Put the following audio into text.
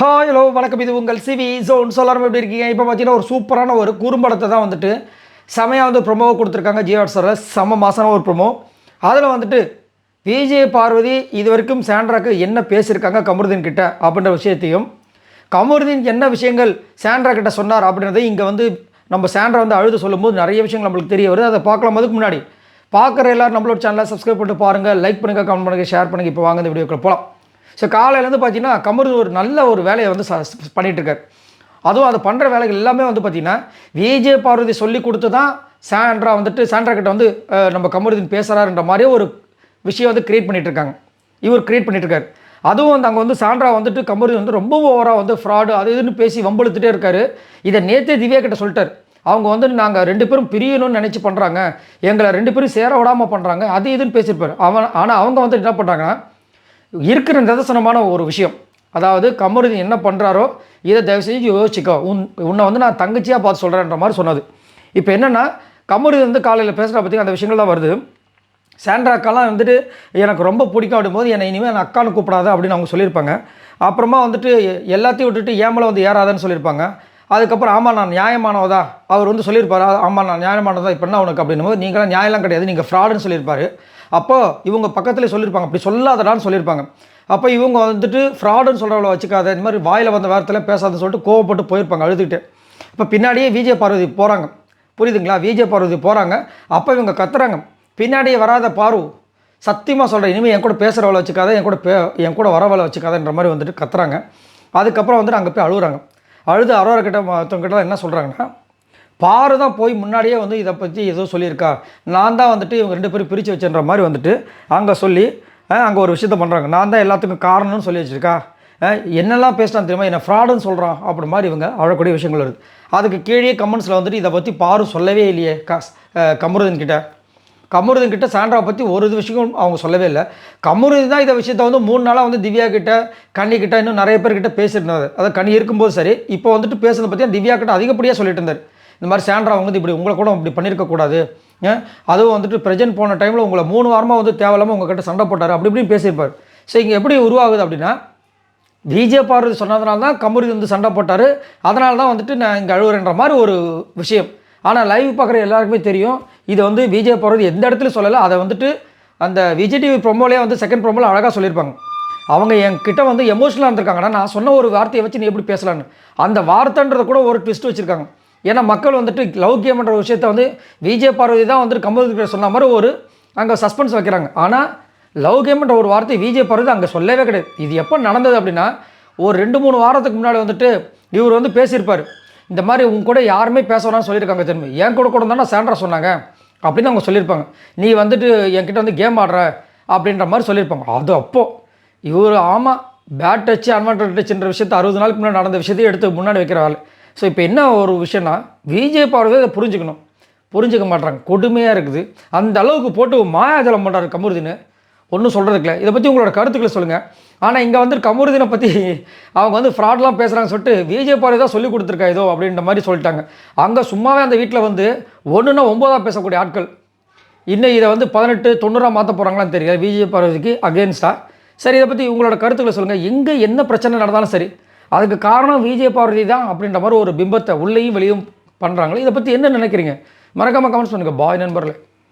Hi hello வணக்கம். இது உங்கள் சிவி ஜோன் சொல்லாரம் எப்படி இருக்கீங்க? இப்போ பார்த்தீங்கன்னா ஒரு சூப்பரான ஒரு குறும்படத்தை தான் வந்துட்டு செமையாக வந்து ப்ரொமோவை கொடுத்துருக்காங்க ஜியோ சாரில் செம்ம மாசான ஒரு ப்ரொமோ அதில் வந்துட்டு விஜய் பார்வதி இது வரைக்கும் சாண்ட்ராக்கு என்ன பேசியிருக்காங்க கமருதீன் கிட்ட அப்படின்ற விஷயத்தையும் கமருதீன் என்ன விஷயங்கள் சாண்ட்ரா கிட்ட சொன்னார் அப்படின்றத இங்கே வந்து நம்ம சாண்ட்ரா வந்து அழுது சொல்லும்போது நிறைய விஷயங்கள் நம்மளுக்கு தெரிய வருது. அதை பார்க்கலாம் அதுக்கு முன்னாடி. பார்க்குற எல்லோரும் நம்மளோட சேனலை சப்ஸ்கிரைப் பண்ணிட்டு பாருங்கள் லைக் பண்ணுங்கள் கமெண்ட் பண்ணுங்கள் ஷேர் பண்ணுங்கள் இப்போ வாங்க இந்த வீடியோக்குள்ள போகலாம் ஸோ காலையிலேருந்து பார்த்தீங்கன்னா கமரு ஒரு நல்ல ஒரு வேலையை வந்து ச- அதுவும் அது பண்ணுற வேலைகள் எல்லாமே வந்து பார்த்தீங்கன்னா விஜய் பார்வதி சொல்லி கொடுத்து தான் சாண்ட்ரா வந்துட்டு சாண்ட்ரா கிட்ட வந்து நம்ம கமருதீன் பேசுகிறாருன்ற மாதிரியே ஒரு விஷயம் வந்து க்ரியேட் பண்ணிகிட்ருக்காங்க இருக்காங்க இவர் கிரியேட் பண்ணிட்டுருக்கார். அதுவும் வந்து அங்கே வந்து சாண்ட்ரா வந்துட்டு கமருதீன் வந்து ரொம்ப ஓவராக வந்து ஃப்ராடு அது இதுன்னு பேசி வம்பழுத்துட்டே இருக்கார். இதை நேற்றே திவ்யா கிட்ட சொல்லிட்டார். அவங்க வந்து நாங்கள் ரெண்டு பேரும் பிரியணும்னு நினச்சி பண்ணுறாங்க எங்களை ரெண்டு பேரும் சேர விடாமல் பண்ணுறாங்க அது இதுன்னு பேசியிருப்பார். அவன் ஆனால் அவங்க வந்து என்ன பண்ணுறாங்கன்னா இருக்கிற நிதர்சனமான ஒரு விஷயம். அதாவது கமருதீன் என்ன பண்ணுறாரோ இதை தயவு செஞ்சு யோசிச்சுக்கோ. உன் உன்னை வந்து நான் தங்கச்சியாக பார்த்து சொல்கிறேன்ற மாதிரி சொன்னது. இப்போ என்னென்னா கமருதீன் வந்து காலையில் பேசுகிற பற்றி அந்த விஷயங்கள்லாம் வருது வருது. சாண்ட்ராக்கெல்லாம் வந்துட்டு எனக்கு ரொம்ப பிடிக்கும் அப்படிங்கும்போது என்னை இனிமேல் நான் அக்கான்னு கூப்பிடாத அப்படின்னு அவங்க சொல்லியிருப்பாங்க. அப்புறமா வந்துட்டு எல்லாத்தையும் விட்டுட்டு ஏமலை வந்து ஏறாதன்னு சொல்லியிருப்பாங்க. அதுக்கப்புறம் ஆமாம் நான் நியாயமானவதா? அவர் வந்து சொல்லியிருப்பார். ஆமாம் நான் நியாயமானதா இப்போ என்ன உனக்கு? அப்படின்னும் போது நீங்களாம் நியாயம்லாம் கிடையாது. நீங்கள் ஃப்ராடுன்னு சொல்லியிருப்பாரு. அப்போ இவங்க பக்கத்துலேயே சொல்லியிருப்பாங்க அப்படி சொல்லாதடான்னு சொல்லியிருப்பாங்க அப்போ இவங்க வந்துட்டு ஃப்ராடுன்னு சொல்கிறவளை வச்சுக்காத இந்த மாதிரி வாயில் வந்த வாரத்தில் பேசாதுன்னு சொல்லிட்டு கோவப்பட்டு போயிருப்பாங்க அழுதுகிட்டு. இப்போ பின்னாடியே விஜய் பார்வதி போகிறாங்க புரியுதுங்களா? விஜய் பார்வதி போகிறாங்க அப்போ இவங்க கத்துறாங்க. பின்னாடியே வராத பாரு சத்தியமாக சொல்கிறேன் இனிமேல் என் கூட பேசுகிறவளை வச்சுக்காத என் கூட பே என் கூட வரவளை வச்சுக்காதன்ற மாதிரி வந்துட்டு கத்துறாங்க. அதுக்கப்புறம் வந்துட்டு அங்கே போய் அழுகுறாங்க. அழுது அரோரா கிட்ட மற்றவங்க கிட்ட என்ன சொல்கிறாங்கன்னா பாரு தான் போய் முன்னாடியே வந்து இதை பற்றி ஏதோ சொல்லியிருக்கா. நான் தான் வந்துட்டு இவங்க ரெண்டு பேரும் பிரித்து வச்சேன்ற மாதிரி வந்துட்டு அங்கே சொல்லி அங்கே ஒரு விஷயத்த பண்ணுறாங்க நான் தான் எல்லாத்துக்கும் காரணம்னு சொல்லி வச்சுருக்கா. என்னெல்லாம் பேசினான் தெரியுமா? என்ன ஃப்ராடுன்னு சொல்கிறான் அப்படி மாதிரி இவங்க அழக்கூடிய விஷயங்கள் வருது. அதுக்கு கீழே கமெண்ட்ஸில் வந்துட்டு இதை பற்றி பாரு சொல்லவே இல்லையே காஸ் கமருதன் கிட்ட. கமருதன் கிட்ட சாண்ட்ராவை பற்றி ஒரு இது விஷயம் அவங்க சொல்லவே இல்லை. கமருதன் தான் இந்த விஷயத்த வந்து மூணு நாளாக வந்து திவ்யா கிட்ட கண்ணி கிட்ட இன்னும் நிறைய பேர்கிட்ட பேசியிருந்தாரு. அதாவது கண்ணி இருக்கும்போது சரி இப்போ வந்துட்டு பேசுனதை பற்றி திவ்யா கிட்ட அதிகப்படியாக சொல்லிட்டு இருந்தார். இந்த மாதிரி சாண்ட்ரா வந்து இப்படி உங்களை கூட இப்படி பண்ணியிருக்கக்கூடாது. அதுவும் வந்துட்டு ப்ரெசென்ட் போன டைமில் உங்களை மூணு வாரமாக வந்து தேவையில்லாமல் உங்ககிட்ட சண்டை போட்டார். அப்படி இப்படின்னு பேசியிருப்பார். ஸோ இங்கே எப்படி உருவாகுது அப்படின்னா விஜய் பார்வதி சொன்னதுனால தான் கமுரி வந்து சண்டை போட்டார். அதனால தான் வந்துட்டு நான் இங்கே அழுவுறேன்ற மாதிரி ஒரு விஷயம். ஆனால் லைவ் பார்க்குற எல்லாருக்குமே தெரியும். இதை வந்து விஜய் பார்வதி எந்த இடத்துல சொல்லலை அதை வந்துட்டு அந்த விஜய் டிவி ப்ரொமோலே வந்து செகண்ட் ப்ரொமோல அழகாக சொல்லியிருப்பாங்க. அவங்க என்கிட்ட வந்து எமோஷனலாக இருந்திருக்காங்கன்னா நான் சொன்ன ஒரு வார்த்தையை வச்சு நீ எப்படி பேசலான்னு அந்த வார்த்தைன்றத கூட ஒரு ட்விஸ்ட் வச்சுருக்காங்க. ஏன்னா மக்கள் வந்துட்டு லவ் கேம்ன்ற விஷயத்த வந்து விஜய் பார்வதி தான் வந்துட்டு கம்பல் சொன்ன மாதிரி ஒரு அங்கே சஸ்பென்ஸ் வைக்கிறாங்க. ஆனால் லவ் கேம்ன்ற ஒரு வார்த்தை விஜய் பார்வதி அங்கே சொல்லவே கிடையாது. இது எப்போ நடந்தது அப்படின்னா ஒரு ரெண்டு மூணு வாரத்துக்கு முன்னாடி வந்துட்டு இவர் வந்து பேசியிருப்பார். இந்த மாதிரி உங்க கூட யாருமே பேச சொல்லியிருக்காங்க திரும்பி என் கூட கூட தானே சேண்டரா சொன்னாங்க அப்படின்னு அவங்க சொல்லியிருப்பாங்க. நீ வந்துட்டு என்கிட்ட வந்து கேம் ஆடுற அப்படின்ற மாதிரி சொல்லியிருப்பாங்க. அது அப்போது இவர் ஆமாம் பேட் டச் அன்வான்ட் டச்சுன்ற விஷயத்தை அறுபது நாளுக்கு முன்னாடி நடந்த விஷயத்தையும் எடுத்து முன்னாடி வைக்கிற ஆள். ஸோ இப்போ என்ன ஒரு விஷயம்னா விஜய் பார்வதி அதை புரிஞ்சுக்கணும். புரிஞ்சுக்க மாட்றாங்க. கொடுமையாக இருக்குது. அந்த அளவுக்கு போட்டு மாயாஜலம் பண்ணுறாரு கமருதீன் ஒன்றும் சொல்கிறதுக்குல இதை பற்றி உங்களோட கருத்துக்களை சொல்லுங்கள் ஆனால் இங்கே வந்து கமருதீனை பற்றி அவங்க வந்து ஃப்ராட்லாம் பேசுகிறாங்கன்னு சொல்லிட்டு விஜய் பார்வதி தான் சொல்லி கொடுத்துருக்கா ஏதோ அப்படின்ற மாதிரி சொல்லிட்டாங்க. அங்கே சும்மாவே அந்த வீட்டில் வந்து ஒன்றுன்னா ஒம்போதாக பேசக்கூடிய ஆட்கள். இன்னும் இதை வந்து பதினெட்டு தொண்ணூறாக மாற்ற போகிறாங்களான்னு தெரியல. விஜய் பார்வதிக்கு அகேன்ஸ்டாக சரி இதை பற்றி உங்களோட கருத்துக்களை சொல்லுங்கள் எங்கே என்ன பிரச்சனை நடந்தாலும் சரி அதுக்கு காரணம் விஜய பார்வதி தான் அப்படின்ற மாதிரி ஒரு பிம்பத்தை உள்ளேயும் வெளியும் பண்ணுறாங்களே இதை பற்றி என்ன நினைக்கிறீங்க? மறக்காமல் கமெண்ட்ஸ் பண்ணுங்கள் பாய் நண்பர்களே.